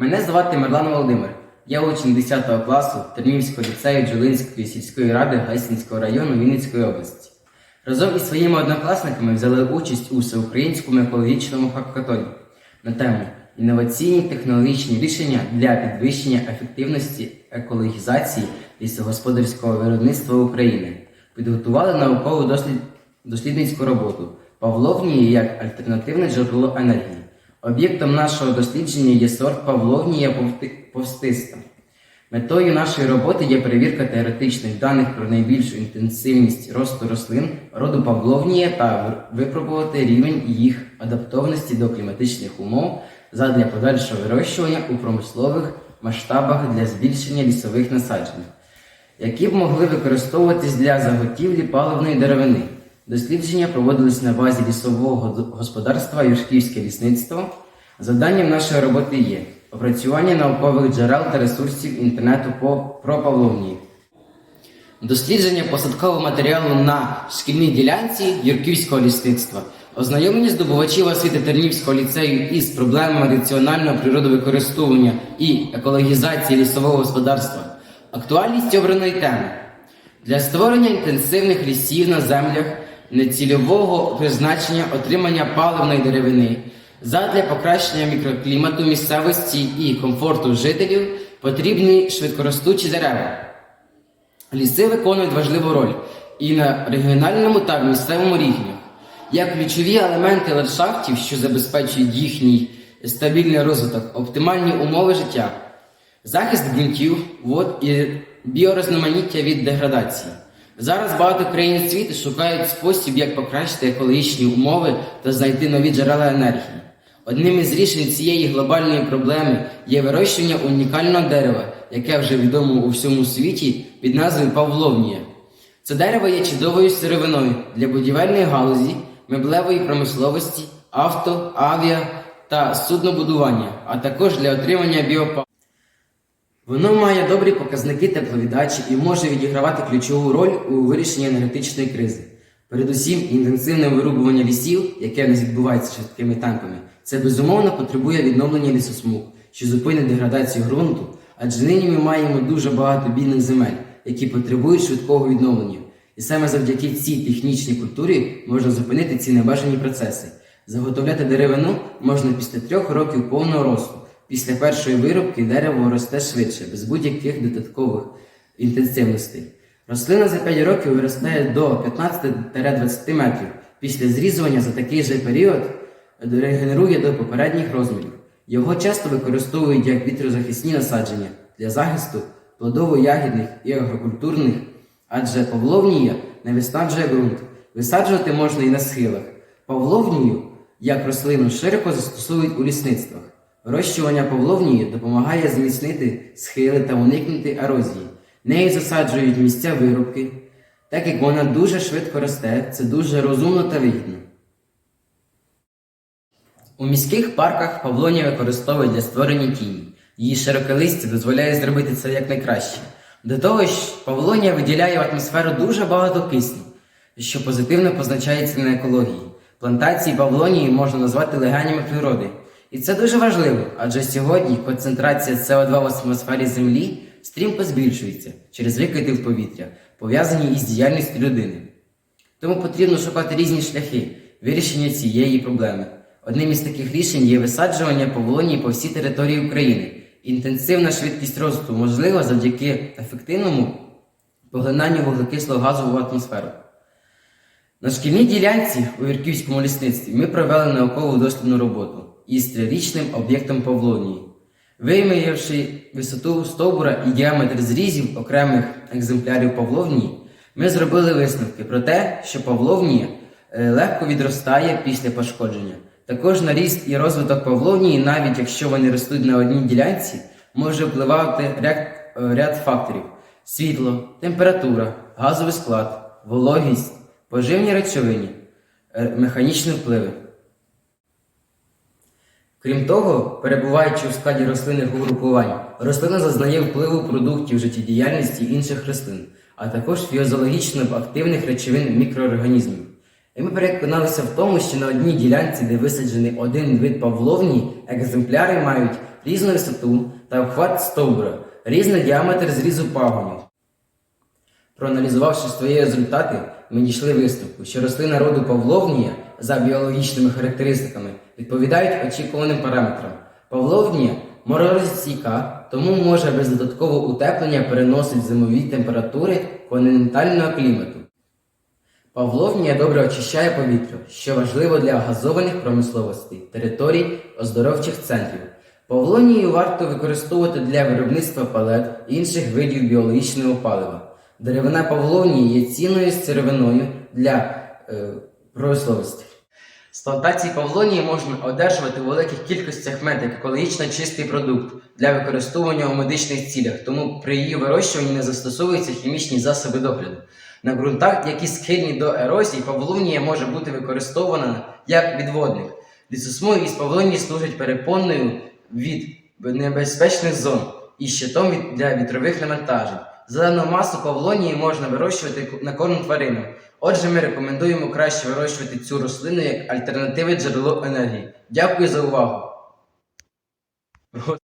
Мене звати Мирлан Володимир. Я учень 10 класу Тернівського ліцею Джулинської сільської ради Гайсинського району Вінницької області. Разом із своїми однокласниками взяли участь у всеукраїнському екологічному хакатоні на тему інноваційні технологічні рішення для підвищення ефективності екологізації лісогосподарського виробництва України. Підготували наукову дослід... дослідницьку роботу Павловнії як альтернативне джерело енергії. Об'єктом нашого дослідження є сорт Павловнія повстиста. Метою нашої роботи є перевірка теоретичних даних про найбільшу інтенсивність росту рослин роду Павловнія та випробувати рівень їх адаптованості до кліматичних умов задля подальшого вирощування у промислових масштабах для збільшення лісових насаджень, які б могли використовуватись для заготівлі паливної деревини. Дослідження проводились на базі лісового господарства Юшківське лісництво. Завданням нашої роботи є опрацювання наукових джерел та ресурсів інтернету по про Павловнії. Дослідження посадкового матеріалу на шкільній ділянці Юрківського лісництва. Ознайомлення здобувачів освіти Тернівського ліцею із проблемами раціонального природовикористовування і екологізації лісового господарства. Актуальність обраної теми. Для створення інтенсивних лісів на землях нецільового призначення отримання паливної деревини задля покращення мікроклімату місцевості і комфорту жителів потрібні швидкоростучі дерева. Ліси виконують важливу роль і на регіональному та місцевому рівнях, як ключові елементи ландшафтів, що забезпечують їхній стабільний розвиток, оптимальні умови життя, захист ґрунтів, вод і біорозноманіття від деградації. Зараз багато країн світу шукають спосіб, як покращити екологічні умови та знайти нові джерела енергії. Одним із рішень цієї глобальної проблеми є вирощування унікального дерева, яке вже відомо у всьому світі під назвою Павловнія. Це дерево є чудовою сировиною для будівельної галузі, меблевої промисловості, авто, авіа та суднобудування, а також для отримання біопалива. Воно має добрі показники тепловіддачі і може відігравати ключову роль у вирішенні енергетичної кризи. Передусім, інтенсивне вирубування лісів, яке нас відбувається швидкими темпами, це безумовно потребує відновлення лісосмуг, що зупинить деградацію ґрунту, адже нині ми маємо дуже багато бідних земель, які потребують швидкого відновлення. І саме завдяки цій технічній культурі можна зупинити ці небажані процеси. Заготовляти деревину можна після трьох років повного росту. Після першої вирубки дерево росте швидше, без будь-яких додаткових інтенсивностей. Рослина за 5 років виростає до 15-20 метрів. Після зрізування за такий же період регенерує до попередніх розмірів. Його часто використовують як вітрозахисні насадження для захисту плодово-ягідних і агрокультурних, адже павловнія не виснажує ґрунт. Висаджувати можна і на схилах. Павловнію, як рослину, широко застосовують у лісництвах. Вирощування павловнії допомагає зміцнити схили та уникнути ерозії. Нею засаджують місця вирубки. Так як вона дуже швидко росте, це дуже розумно та вигідно. У міських парках павлонія використовують для створення тіні. Її широке листя дозволяє зробити це якнайкраще. До того ж, павлонія виділяє в атмосферу дуже багато кисню, що позитивно позначається на екології. Плантації павлонії можна назвати легенями природи. І це дуже важливо, адже сьогодні концентрація СО2 в атмосфері Землі стрімко збільшується через викиди в повітря, пов'язані із діяльністю людини. Тому потрібно шукати різні шляхи вирішення цієї проблеми. Одним із таких рішень є висаджування поволонії по всій території України. Інтенсивна швидкість росту можлива завдяки ефективному поглинанню вуглекислого газу в атмосферу. На шкільній ділянці у Вірківському лісництві ми провели наукову дослідну роботу із трирічним об'єктом Павлонії. Вимірявши висоту стовбура і діаметр зрізів окремих екземплярів Павловнії, ми зробили висновки про те, що Павловнія е, легко відростає після пошкодження. Також на ріст і розвиток Павловнії, навіть якщо вони ростуть на одній ділянці, може впливати ряд, е, ряд факторів: світло, температура, газовий склад, вологість, поживні речовини, е, механічні впливи. Крім того, перебуваючи у складі рослинних угрупувань, рослина зазнає впливу продуктів життєдіяльності інших рослин, а також фізіологічно активних речовин мікроорганізмів. І ми переконалися в тому, що на одній ділянці, де висаджений один вид павловні, екземпляри мають різну висоту та обхват стовбура, різний діаметр зрізу пагонів. Проаналізувавши свої результати, ми дійшли висновку, що рослина роду Павловнія за біологічними характеристиками відповідають очікуваним параметрам. Павловнія морозостійка, тому може без додаткового утеплення переносить зимові температури континентального клімату. Павловнія добре очищає повітря, що важливо для газованих промисловостей, територій, оздоровчих центрів. Павлонію варто використовувати для виробництва палет і інших видів біологічного палива. Деревина павловнії є цінною сировиною для е, промисловості. З плантації павлонії можна одержувати у великих кількостях мед як екологічно чистий продукт для використовування у медичних цілях, тому при її вирощуванні не застосовуються хімічні засоби догляду. На ґрунтах, які схильні до ерозії, павловнія може бути використована як відводник. Лісосмуги із павлонії служать перепонною від небезпечних зон і щитом для вітрових навантажень. Зелену масу павлонії можна вирощувати на корм тваринам. Отже, ми рекомендуємо краще вирощувати цю рослину як альтернативне джерело енергії. Дякую за увагу!